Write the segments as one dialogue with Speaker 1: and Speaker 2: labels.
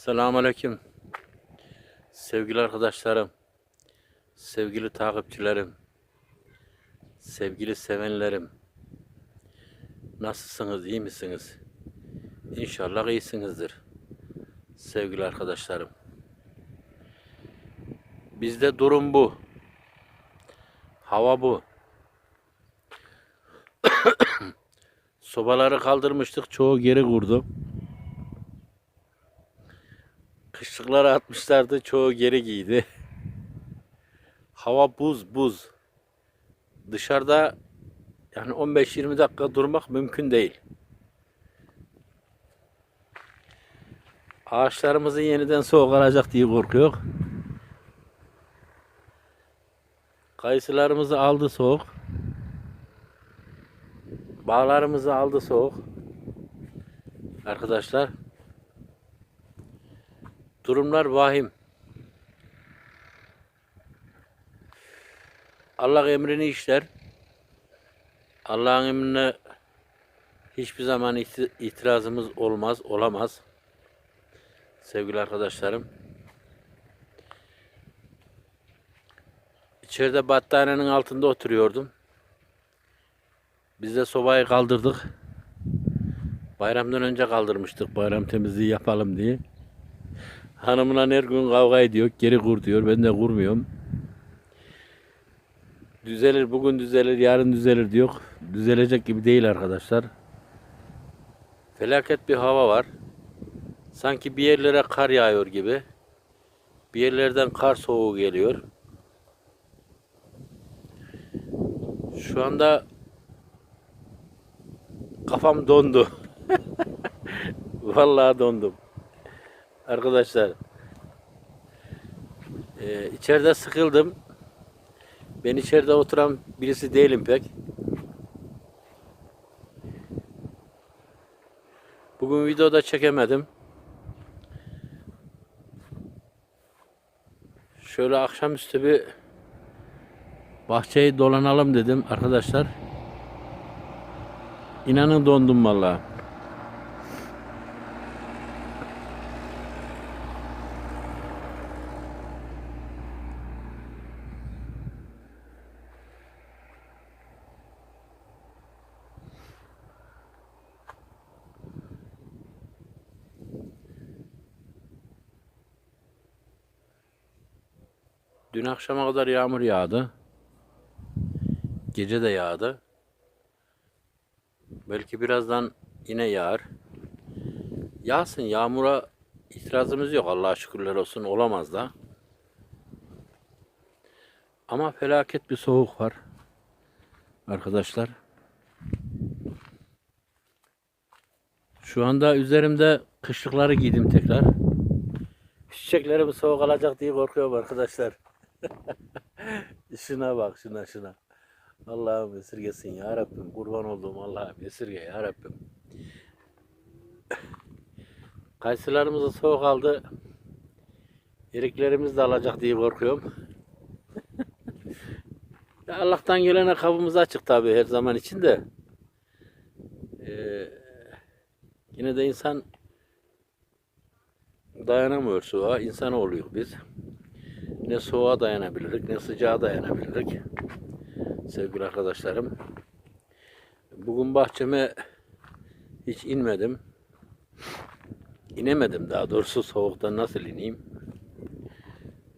Speaker 1: Selamünaleyküm. Sevgili arkadaşlarım, sevgili takipçilerim, sevgili sevenlerim. Nasılsınız, iyi misiniz? İnşallah iyisinizdir. Sevgili arkadaşlarım. Bizde durum bu. Hava bu. Sobaları kaldırmıştık, çoğu geri kurdu. Kışlıkları atmışlardı. Çoğu geri giydi. Hava buz buz. Dışarıda yani 15-20 dakika durmak mümkün değil. Ağaçlarımızı yeniden soğuk alacak diye korkuyor. Kayısılarımızı aldı soğuk. Bağlarımızı aldı soğuk. Arkadaşlar Durumlar vahim. Allah emrini işler. Allah'ın emrine hiçbir zaman iti- itirazımız olmaz, olamaz. Sevgili arkadaşlarım. İçeride battaniyenin altında oturuyordum. Biz de sobayı kaldırdık. Bayramdan önce kaldırmıştık bayram temizliği yapalım diye. Hanımla her gün kavga ediyor. Geri kur diyor. Ben de kurmuyorum. Düzelir bugün düzelir yarın düzelir diyor. Düzelecek gibi değil arkadaşlar. Felaket bir hava var. Sanki bir yerlere kar yağıyor gibi. Bir yerlerden kar soğuğu geliyor. Şu anda kafam dondu. Vallahi dondum. Arkadaşlar e, içeride sıkıldım. Ben içeride oturan birisi değilim pek. Bugün videoda çekemedim. Şöyle akşamüstü bir bahçeyi dolanalım dedim arkadaşlar. İnanın dondum vallahi. Dün akşama kadar yağmur yağdı. Gece de yağdı. Belki birazdan yine yağar. Yağsın yağmura itirazımız yok Allah'a şükürler olsun olamaz da. Ama felaket bir soğuk var. Arkadaşlar. Şu anda üzerimde kışlıkları giydim tekrar. Çiçeklerim soğuk alacak diye korkuyorum arkadaşlar. şuna bak şuna şuna. Allah'ım esirgesin ya Rabbim. Kurban olduğum Allah'ım esirge ya Rabbim. Kayısılarımızı soğuk aldı. Eriklerimiz de alacak diye korkuyorum. Allah'tan gelene kapımız açık tabii her zaman için de. Ee, yine de insan dayanamıyor soğuğa. İnsan oluyor biz. Ne soğuğa dayanabilirik ne sıcağa dayanabilirik. Sevgili arkadaşlarım. Bugün bahçeme hiç inmedim. İnemedim daha doğrusu soğuktan nasıl ineyim.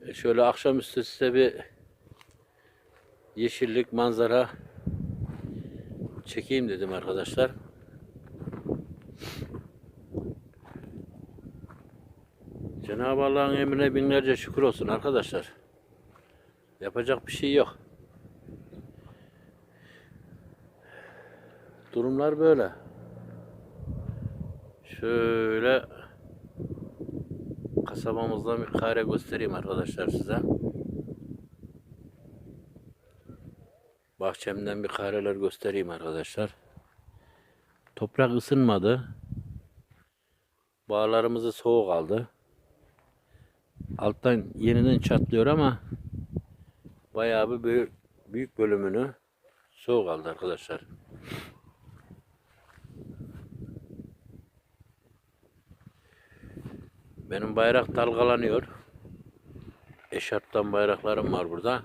Speaker 1: E, Şöyle akşamüstü size bir yeşillik manzara çekeyim dedim arkadaşlar. Cenab-ı Allah'ın emrine binlerce şükür olsun arkadaşlar. Yapacak bir şey yok. Durumlar böyle. Şöyle kasabamızdan bir kare göstereyim arkadaşlar size. Bahçemden bir kareler göstereyim arkadaşlar. Toprak ısınmadı. Bağlarımızı soğuk aldı. Alttan yeniden çatlıyor ama bayağı bir büyük, büyük bölümünü soğuk aldı arkadaşlar. Benim bayrak dalgalanıyor. Eşarptan bayraklarım var burada.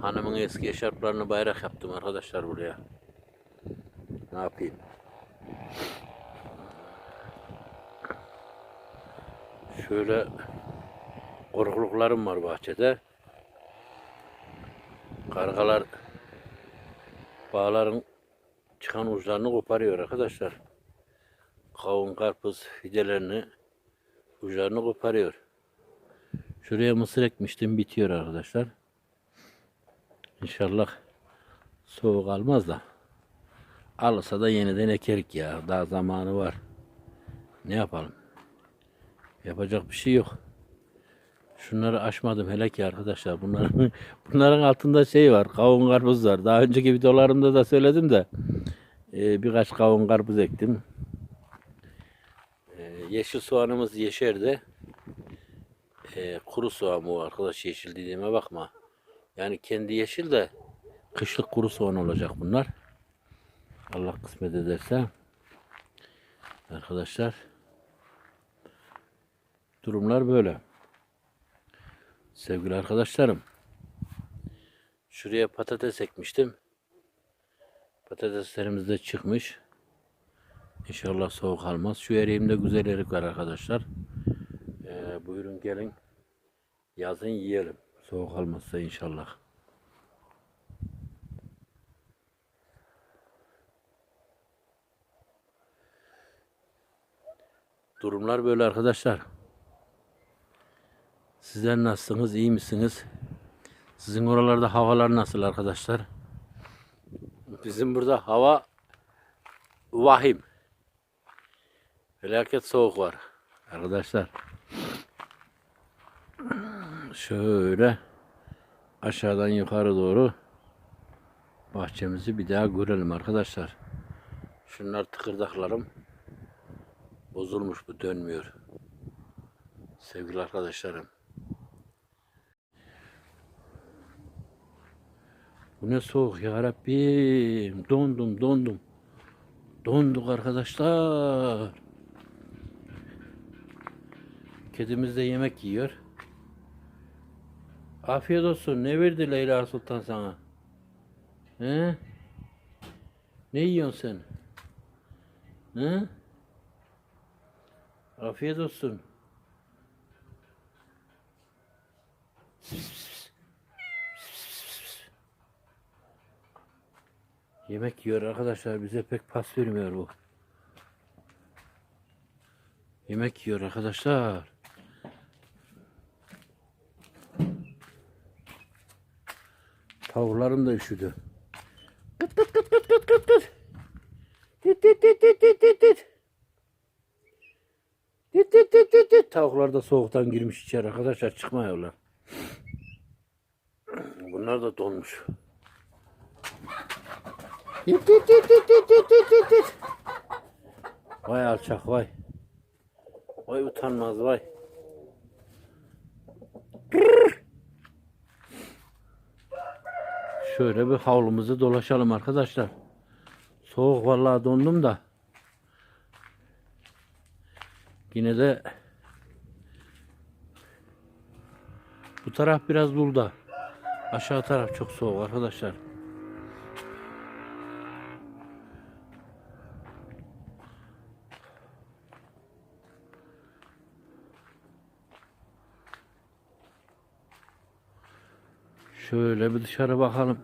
Speaker 1: Hanımın eski eşarplarını bayrak yaptım arkadaşlar buraya. Ne yapayım? Şöyle korkuluklarım var bahçede. Kargalar bağların çıkan uçlarını koparıyor arkadaşlar. Kavun, karpuz fidelerini uçlarını koparıyor. Şuraya mısır ekmiştim bitiyor arkadaşlar. İnşallah soğuk almaz da. Alırsa da yeniden ekerik ya. Daha zamanı var. Ne yapalım? Yapacak bir şey yok. Şunları aşmadım hele ki arkadaşlar. Bunların bunların altında şey var. Kavun karpuz var. Daha önceki videolarımda da söyledim de e, birkaç kavun karpuz ektim. E, yeşil soğanımız yeşerdi. E, kuru soğan bu arkadaş yeşil dediğime bakma. Yani kendi yeşil de kışlık kuru soğan olacak bunlar. Allah kısmet ederse. Arkadaşlar durumlar böyle. Sevgili arkadaşlarım. Şuraya patates ekmiştim. Patateslerimiz de çıkmış. İnşallah soğuk almaz. Şu eriğimde güzel erik var arkadaşlar. Ee, buyurun gelin. Yazın yiyelim. Soğuk almazsa inşallah. Durumlar böyle arkadaşlar. Sizler nasılsınız? iyi misiniz? Sizin oralarda havalar nasıl arkadaşlar? Bizim burada hava vahim. Felaket soğuk var. Arkadaşlar. Şöyle aşağıdan yukarı doğru bahçemizi bir daha görelim arkadaşlar. Şunlar tıkırdaklarım. Bozulmuş bu dönmüyor. Sevgili arkadaşlarım. Bu ne soğuk ya Rabbim. Dondum dondum. Donduk arkadaşlar. Kedimiz de yemek yiyor. Afiyet olsun. Ne verdi Leyla Sultan sana? He? Ne yiyorsun sen? He? Afiyet olsun. Yemek yiyor arkadaşlar. Bize pek pas vermiyor bu. Yemek yiyor arkadaşlar. Tavuklarım da üşüdü. Kıt kıt kıt kıt kıt kıt kıt. Dit dit dit dit dit dit dit. Dit dit dit dit dit. Tavuklar da soğuktan girmiş içeri arkadaşlar çıkmıyorlar. Bunlar da donmuş. Dit dit dit dit dit dit dit dit dit. Vay alçak vay. Vay utanmaz vay. Şöyle bir havlumuzu dolaşalım arkadaşlar. Soğuk vallahi dondum da. Yine de bu taraf biraz dulda. Aşağı taraf çok soğuk arkadaşlar. Şöyle bir dışarı bakalım.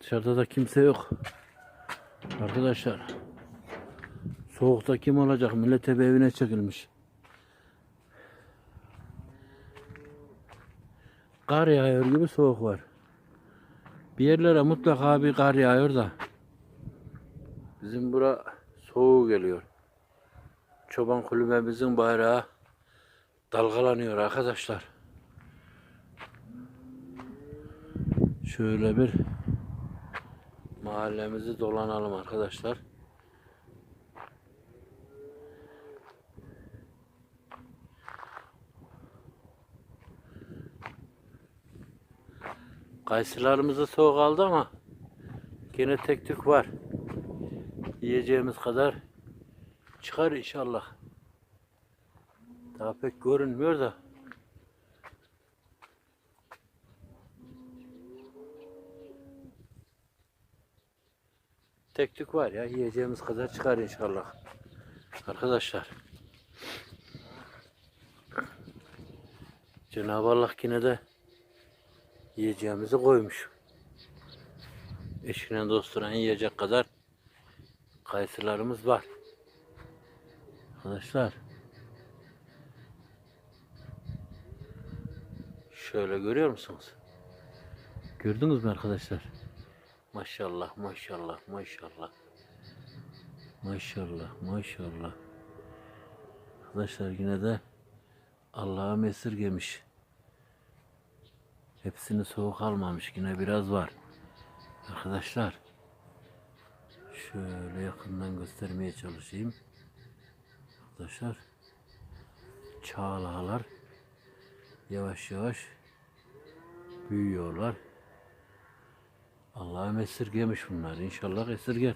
Speaker 1: Dışarıda da kimse yok. Arkadaşlar. Soğukta kim olacak? Millet hep evine çekilmiş. Kar yağıyor gibi soğuk var. Bir yerlere mutlaka bir kar yağıyor da. Bizim bura soğuk geliyor. Çoban kulübemizin bayrağı dalgalanıyor arkadaşlar. Şöyle bir mahallemizi dolanalım arkadaşlar. Kayısılarımızı soğuk aldı ama gene tek tük var. Yiyeceğimiz kadar çıkar inşallah. Daha pek görünmüyor da. Tek tük var ya yiyeceğimiz kadar çıkar inşallah. Arkadaşlar. Cenab-ı Allah yine de yiyeceğimizi koymuş. Eşine dostuna yiyecek kadar kayısılarımız var. Arkadaşlar. Şöyle görüyor musunuz? Gördünüz mü arkadaşlar? Maşallah, maşallah, maşallah. Maşallah, maşallah. Arkadaşlar yine de Allah'a mesirgemiş. Hepsini soğuk almamış. Yine biraz var. Arkadaşlar. Şöyle yakından göstermeye çalışayım. Arkadaşlar. Çağlalar yavaş yavaş büyüyorlar. Allah'ım esirgemiş bunlar. İnşallah esirger.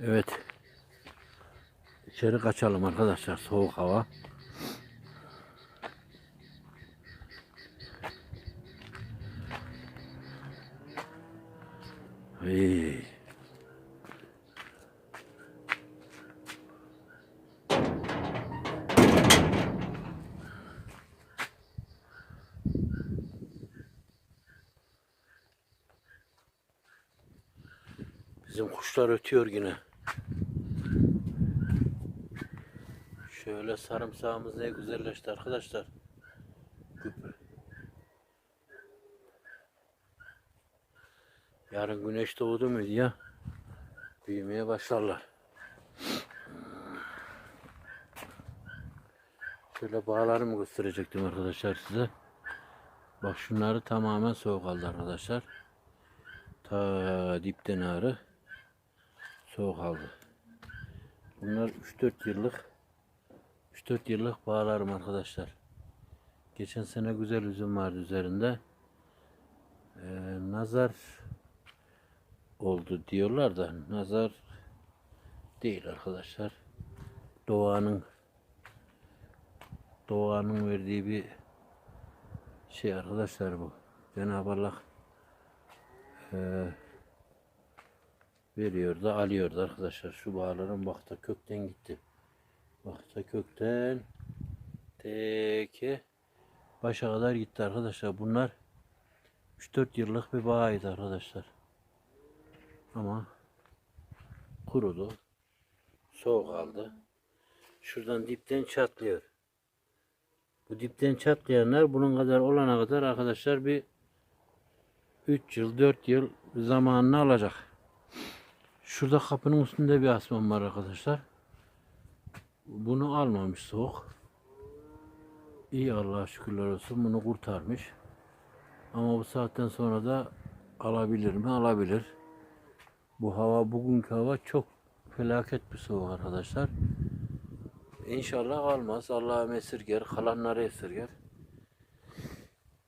Speaker 1: Evet. İçeri kaçalım arkadaşlar. Soğuk hava. Hey. Bizim kuşlar ötüyor yine. Şöyle sarımsağımız ne güzelleşti arkadaşlar. Yarın güneş doğdu mu ya büyümeye başlarlar. Şöyle bağlarımı gösterecektim arkadaşlar size. Bak şunları tamamen soğuk aldı arkadaşlar. Ta dipten ağrı soğuk aldı. Bunlar 3-4 yıllık 3-4 yıllık bağlarım arkadaşlar. Geçen sene güzel üzüm vardı üzerinde. Ee, nazar oldu diyorlar da nazar değil arkadaşlar. Doğanın doğanın verdiği bir şey arkadaşlar bu. Cenab-ı Allah eee, veriyor da alıyor da arkadaşlar. Şu bağların bak da kökten gitti. Bak da kökten teke başa kadar gitti arkadaşlar. Bunlar 3-4 yıllık bir bağıydı arkadaşlar. Ama kurudu. Soğuk aldı. Şuradan dipten çatlıyor. Bu dipten çatlayanlar bunun kadar olana kadar arkadaşlar bir 3 yıl 4 yıl zamanını alacak. Şurada kapının üstünde bir asman var arkadaşlar. Bunu almamış soğuk. İyi Allah'a şükürler olsun bunu kurtarmış. Ama bu saatten sonra da alabilir mi? Alabilir. Bu hava bugünkü hava çok felaket bir soğuk arkadaşlar. İnşallah almaz. Allah'a esirger. Kalanları esirger.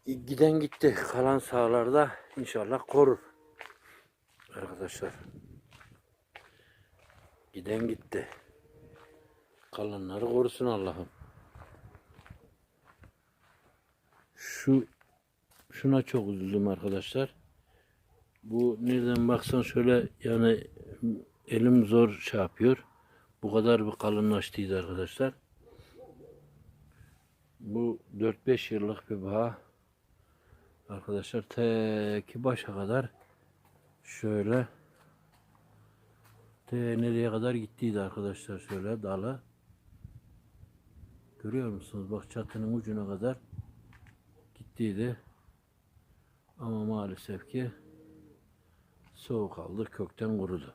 Speaker 1: Giden gitti. Kalan sahalarda inşallah korur. Arkadaşlar. Giden gitti. Kalanları korusun Allah'ım. Şu şuna çok üzüldüm arkadaşlar. Bu nereden baksan şöyle yani elim zor şey yapıyor. Bu kadar bir kalınlaştıydı arkadaşlar. Bu 4-5 yıllık bir bağ. Arkadaşlar teki başa kadar şöyle te nereye kadar gittiydi arkadaşlar şöyle dalı. Görüyor musunuz? Bak çatının ucuna kadar gittiydi. Ama maalesef ki soğuk aldı kökten kurudu.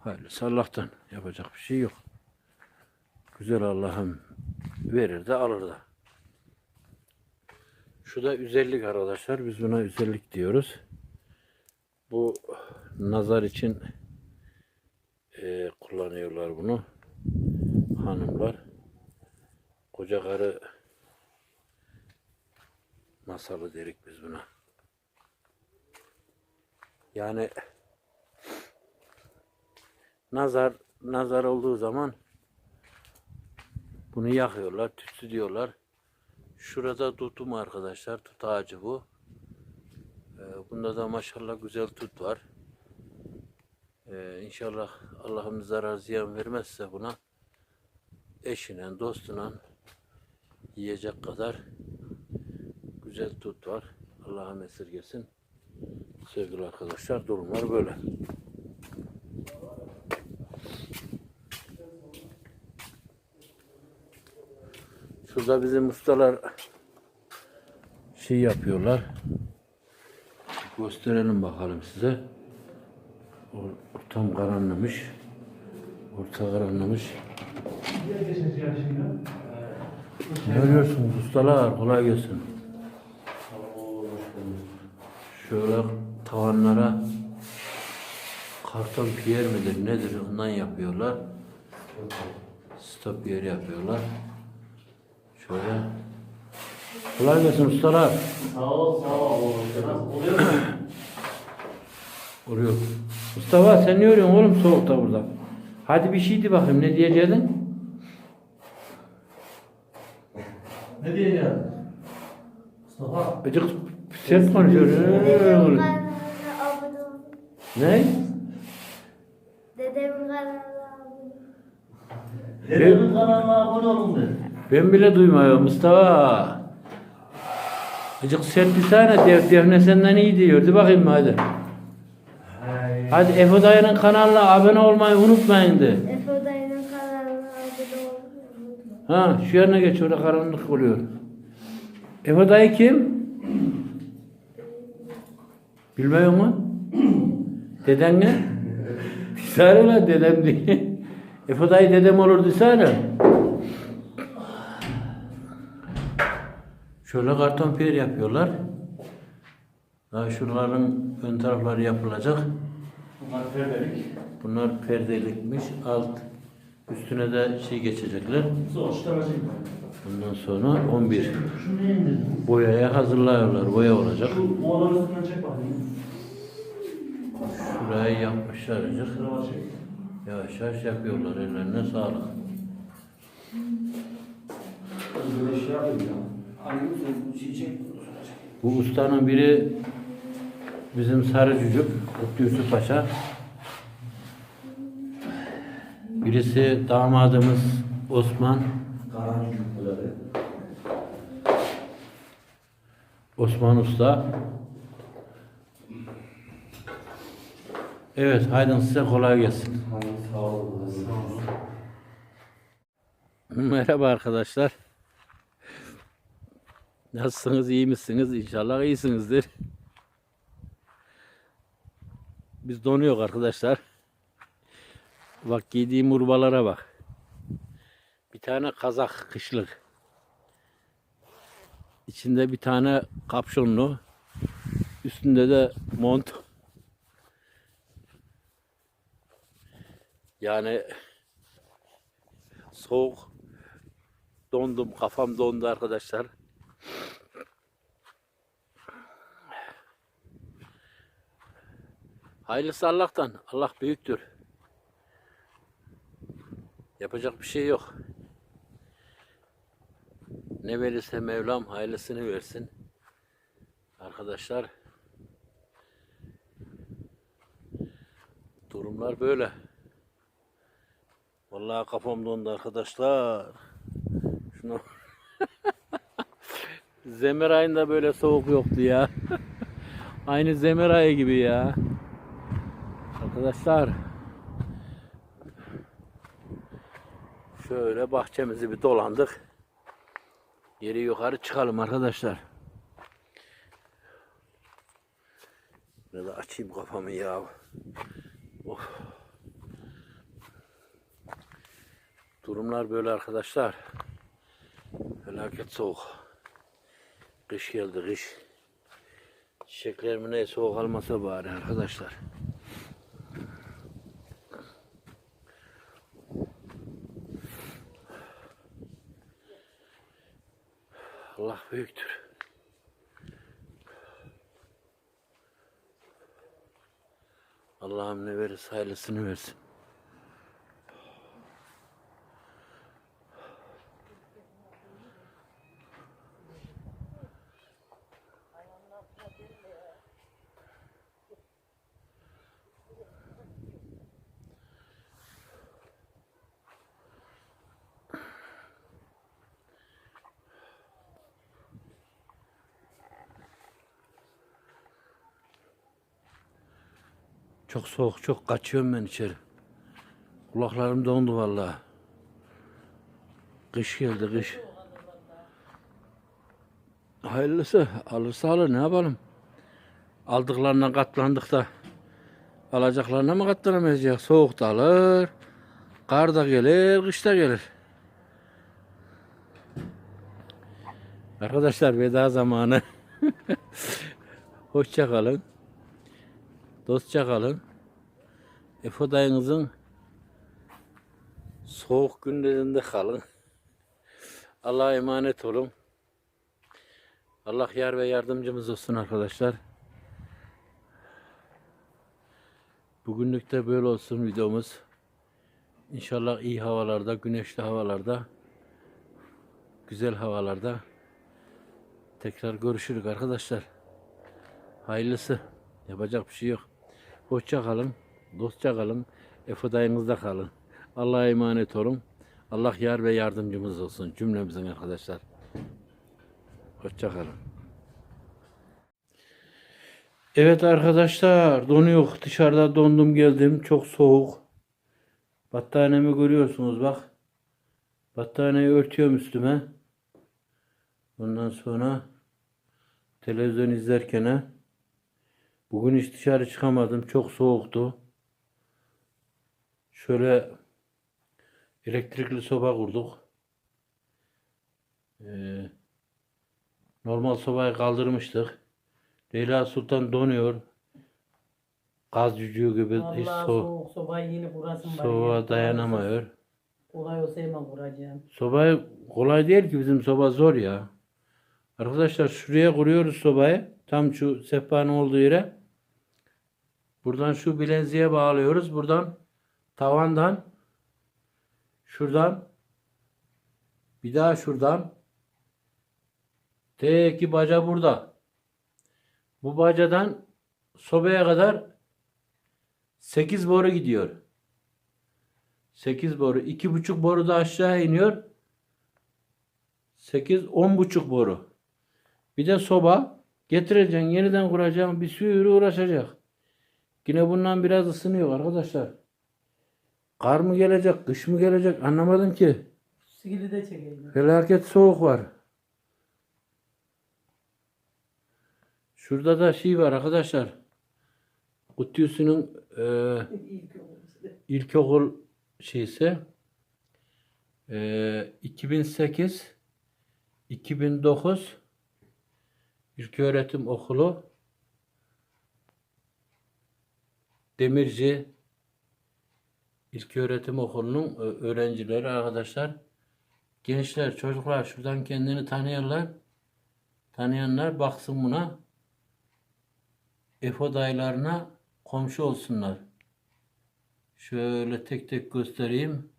Speaker 1: Hayırlısı Allah'tan. Yapacak bir şey yok. Güzel Allah'ım verir de alır da. Şu da üzellik arkadaşlar. Biz buna üzellik diyoruz. Bu nazar için eee, kullanıyorlar bunu. Hanımlar. Koca karı Masalı derik biz buna. Yani nazar nazar olduğu zaman bunu yakıyorlar, tütsü diyorlar. Şurada tutum arkadaşlar, tut ağacı bu. Ee, bunda da maşallah güzel tut var. Ee, inşallah Allah'ım zarar ziyan vermezse buna eşine, dostuna yiyecek kadar güzel tut var. Allah'ım esirgesin. Sevgili arkadaşlar durumlar böyle. Şurada bizim ustalar şey yapıyorlar. Gösterelim bakalım size. O, tam karanlamış. Orta karanlamış. Ne arıyorsunuz ustalar? Kolay gelsin. Şöyle tavanlara karton piyer midir nedir ondan yapıyorlar. Stop yer yapıyorlar. Şöyle. Kolay gelsin ustalar.
Speaker 2: Sağ ol, sağ ol. Oluyor mu?
Speaker 1: Vuruyor. Mustafa sen ne örüyorsun oğlum soğukta burada? Hadi bir şeydi bakayım ne diyecektin?
Speaker 2: ne diyeceğim? Mustafa.
Speaker 1: Acık sert konuşuyor.
Speaker 3: Dedemin kanalına abone olun.
Speaker 1: Ne?
Speaker 3: Dedemin kanalına abone.
Speaker 2: Dedemin kanalına abone olun de.
Speaker 1: Ben bile duymuyorum Mustafa. Acık sert bir tane def, defne senden iyi diyor. De bakayım hadi. Hadi Efe Dayı'nın kanalına abone olmayı unutmayın de.
Speaker 3: Efe dayının kanalına abone olun.
Speaker 1: Ha şu yerine geç orada karanlık oluyor. Efe Dayı kim? Bilmiyor mu? Deden ne? Desene lan dedem diye. Efe Dayı dedem olur desene. Şöyle karton piyer yapıyorlar. Daha şuraların ön tarafları yapılacak.
Speaker 2: Bunlar perdelik.
Speaker 1: Bunlar perdelikmiş. Alt üstüne de şey geçecekler.
Speaker 2: Zor, çek.
Speaker 1: Bundan sonra 11
Speaker 2: Şunu niye indirdin?
Speaker 1: boyaya hazırlıyorlar. Boya olacak.
Speaker 2: Şu üstünden çek bakayım.
Speaker 1: Şurayı yapmışlar. Yavaş yavaş yapıyorlar. Ellerine sağlık.
Speaker 2: Böyle şey yapayım ya. Hangi bu şeyi çek.
Speaker 1: Bu ustanın biri bizim Sarı Cücük, Kutlu Yusuf Paşa. Birisi damadımız Osman. Osman Usta. Evet, haydın size kolay gelsin.
Speaker 2: Sağ. Sağ.
Speaker 1: Merhaba arkadaşlar. Nasılsınız, iyi misiniz? İnşallah iyisinizdir. Biz donuyoruz arkadaşlar. Bak giydiğim urbalara bak. Bir tane kazak kışlık. İçinde bir tane kapşonlu. Üstünde de mont. Yani soğuk dondum kafam dondu arkadaşlar hayırlısı Allah'tan Allah büyüktür yapacak bir şey yok ne verirse Mevlam hayırlısını versin arkadaşlar durumlar böyle Vallahi kafam dondu arkadaşlar. Şunu Zemer ayında böyle soğuk yoktu ya. Aynı Zemer ayı gibi ya. Arkadaşlar. Şöyle bahçemizi bir dolandık. Geri yukarı çıkalım arkadaşlar. Biraz açayım kafamı ya. Of. Durumlar böyle arkadaşlar. Felaket soğuk. Kış geldi kış. Çiçekler mi ne soğuk almasa bari arkadaşlar. Allah büyüktür. Allah'ım ne verirse hayırlısını versin. Çok soğuk, çok kaçıyorum ben içeri. Kulaklarım dondu vallahi. Kış geldi kış. Hayırlısı alırsa alır ne yapalım. Aldıklarına katlandık da alacaklarına mı katlanamayacak? Soğuk da alır. Kar da gelir, kış da gelir. Arkadaşlar veda zamanı. Hoşça kalın. Dostça kalın. Efo dayınızın soğuk günlerinde kalın. Allah'a emanet olun. Allah yar ve yardımcımız olsun arkadaşlar. Bugünlük de böyle olsun videomuz. İnşallah iyi havalarda, güneşli havalarda, güzel havalarda tekrar görüşürük arkadaşlar. Hayırlısı. Yapacak bir şey yok. Hoşça kalın. Dostça kalın. Efe dayınızda kalın. Allah'a emanet olun. Allah yar ve yardımcımız olsun cümlemizin arkadaşlar. Hoşça kalın. Evet arkadaşlar donuyor. Dışarıda dondum geldim. Çok soğuk. Battaniyemi görüyorsunuz bak. Battaniyeyi örtüyorum üstüme. Ondan sonra televizyon izlerken bugün hiç dışarı çıkamadım. Çok soğuktu. Şöyle elektrikli soba kurduk. Ee, normal sobayı kaldırmıştık. Leyla Sultan donuyor. Gaz cücüğü gibi hiç
Speaker 4: Vallahi
Speaker 1: so
Speaker 4: soğuk sobayı yeni kurasın
Speaker 1: soğuğa dayanamıyor.
Speaker 4: Kolay olsa hemen kuracağım.
Speaker 1: Sobayı kolay değil ki bizim soba zor ya. Arkadaşlar şuraya kuruyoruz sobayı. Tam şu sehpanın olduğu yere. Buradan şu bileziğe bağlıyoruz. Buradan tavandan şuradan bir daha şuradan T2 baca burada. Bu bacadan sobaya kadar 8 boru gidiyor. 8 boru. 2,5 boru da aşağı iniyor. 8, 10,5 boru. Bir de soba getireceksin, yeniden kuracaksın, bir sürü uğraşacak. Yine bundan biraz ısınıyor arkadaşlar. Kar mı gelecek, kış mı gelecek anlamadım ki.
Speaker 4: Sigili de çekeyim.
Speaker 1: Felaket soğuk var. Şurada da şey var arkadaşlar.
Speaker 4: İlk olmuş.
Speaker 1: ilkokul şeysi eee 2008 2009 İlköğretim Okulu Demirci İlköğretim Okulu'nun ö- öğrencileri arkadaşlar gençler çocuklar şuradan kendini tanıyorlar tanıyanlar baksın buna Efo dayılarına komşu olsunlar. Şöyle tek tek göstereyim.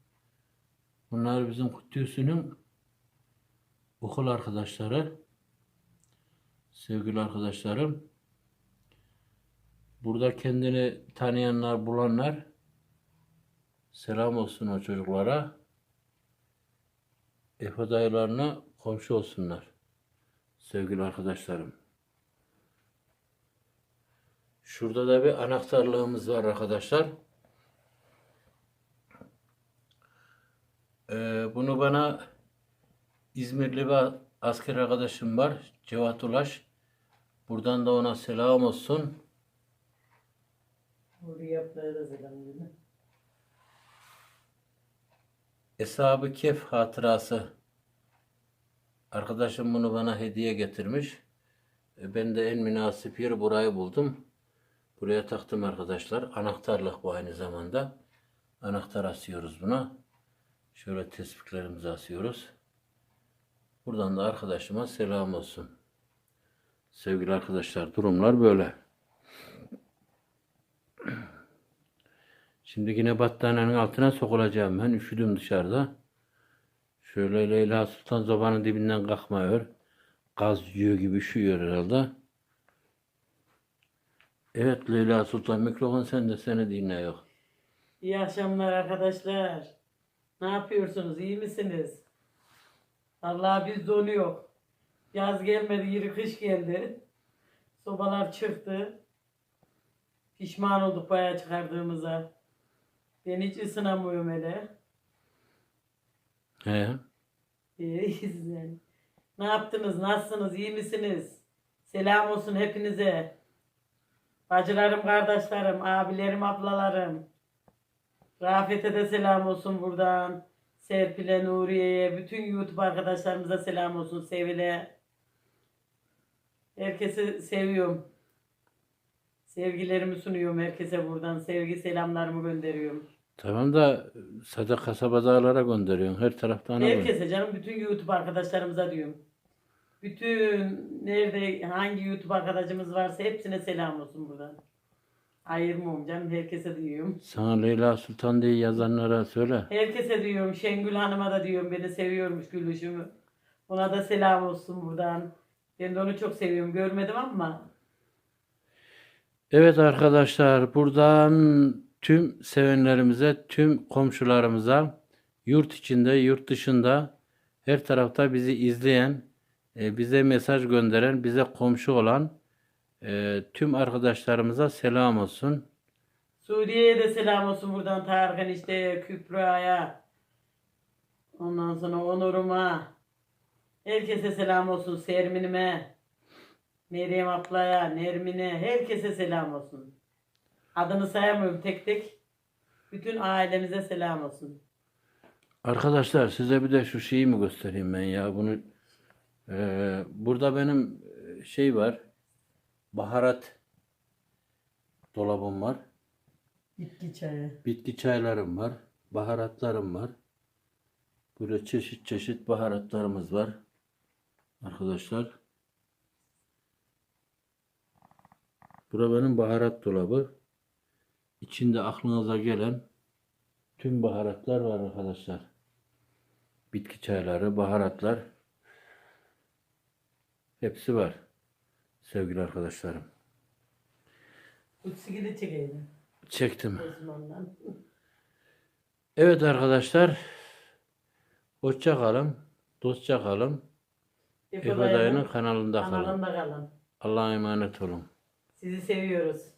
Speaker 1: Bunlar bizim Kutlusu'nun okul arkadaşları. Sevgili arkadaşlarım. Burada kendini tanıyanlar, bulanlar selam olsun o çocuklara. Efe dayılarına komşu olsunlar. Sevgili arkadaşlarım. Şurada da bir anahtarlığımız var arkadaşlar. Ee, bunu bana İzmirli bir asker arkadaşım var. Cevat Ulaş. Buradan da ona selam olsun.
Speaker 4: Oraya yaptığı da.
Speaker 1: Eshab-ı Kehf hatırası. Arkadaşım bunu bana hediye getirmiş. E, Ben de en münasip yeri burayı buldum. Buraya taktım arkadaşlar. Anahtarlık bu aynı zamanda. Anahtar asıyoruz buna. Şöyle tespitlerimizi asıyoruz. Buradan da arkadaşıma selam olsun. Sevgili arkadaşlar durumlar böyle. Şimdi yine battaniyenin altına sokulacağım ben. Üşüdüm dışarıda. Şöyle Leyla Sultan zobanın dibinden kalkmıyor. Gaz yiyor gibi üşüyor herhalde. Evet Leyla Sultan mikrofon sende seni dinliyor.
Speaker 4: İyi akşamlar arkadaşlar. Ne yapıyorsunuz? İyi misiniz? Allah biz donuyor. Yaz gelmedi, yürü kış geldi. Sobalar çıktı. Pişman olduk bayağı çıkardığımıza. Ben hiç ısınamıyorum hele.
Speaker 1: He.
Speaker 4: İyiyiz yani. Ne yaptınız? Nasılsınız? İyi misiniz? Selam olsun hepinize. Bacılarım, kardeşlerim, abilerim, ablalarım. Rafet'e de selam olsun buradan. Serpil'e, Nuriye'ye, bütün YouTube arkadaşlarımıza selam olsun. Sevil'e. Herkesi seviyorum. Sevgilerimi sunuyorum herkese buradan. Sevgi selamlarımı gönderiyorum.
Speaker 1: Tamam da sadaka kasabadalara gönderiyorsun. Her taraftan.
Speaker 4: Herkese canım bütün YouTube arkadaşlarımıza diyorum. Bütün nerede hangi YouTube arkadaşımız varsa hepsine selam olsun buradan. Ayırmıyorum canım herkese diyorum.
Speaker 1: Sana Leyla Sultan diye yazanlara söyle.
Speaker 4: Herkese diyorum Şengül Hanım'a da diyorum beni seviyormuş gülüşümü. Ona da selam olsun buradan. Ben de onu çok seviyorum görmedim ama
Speaker 1: Evet arkadaşlar buradan tüm sevenlerimize, tüm komşularımıza yurt içinde, yurt dışında her tarafta bizi izleyen, e, bize mesaj gönderen, bize komşu olan e, tüm arkadaşlarımıza selam olsun.
Speaker 4: Suriye'ye de selam olsun buradan Tarık enişteye, Kübra'ya. Ondan sonra Onur'uma. Herkese selam olsun Sermin'ime. Meryem ablaya, Nermin'e. Herkese selam olsun. Adını sayamıyorum tek tek. Bütün ailemize selam olsun.
Speaker 1: Arkadaşlar size bir de şu şeyi mi göstereyim ben ya bunu e, burada benim e, şey var baharat dolabım var.
Speaker 4: Bitki çayı.
Speaker 1: Bitki çaylarım var. Baharatlarım var. Böyle çeşit çeşit baharatlarımız var. Arkadaşlar. Bura benim baharat dolabı. İçinde aklınıza gelen tüm baharatlar var arkadaşlar. Bitki çayları, baharatlar. Hepsi var. Sevgili arkadaşlarım.
Speaker 4: Utsigili çekeydim.
Speaker 1: Çektim.
Speaker 4: Osman'dan.
Speaker 1: Evet arkadaşlar. Hoşça kalın. Dostça kalın. Efe Dayı'nın kanalında kalın.
Speaker 4: kanalında kalın.
Speaker 1: Allah'a emanet olun.
Speaker 4: Sizi seviyoruz.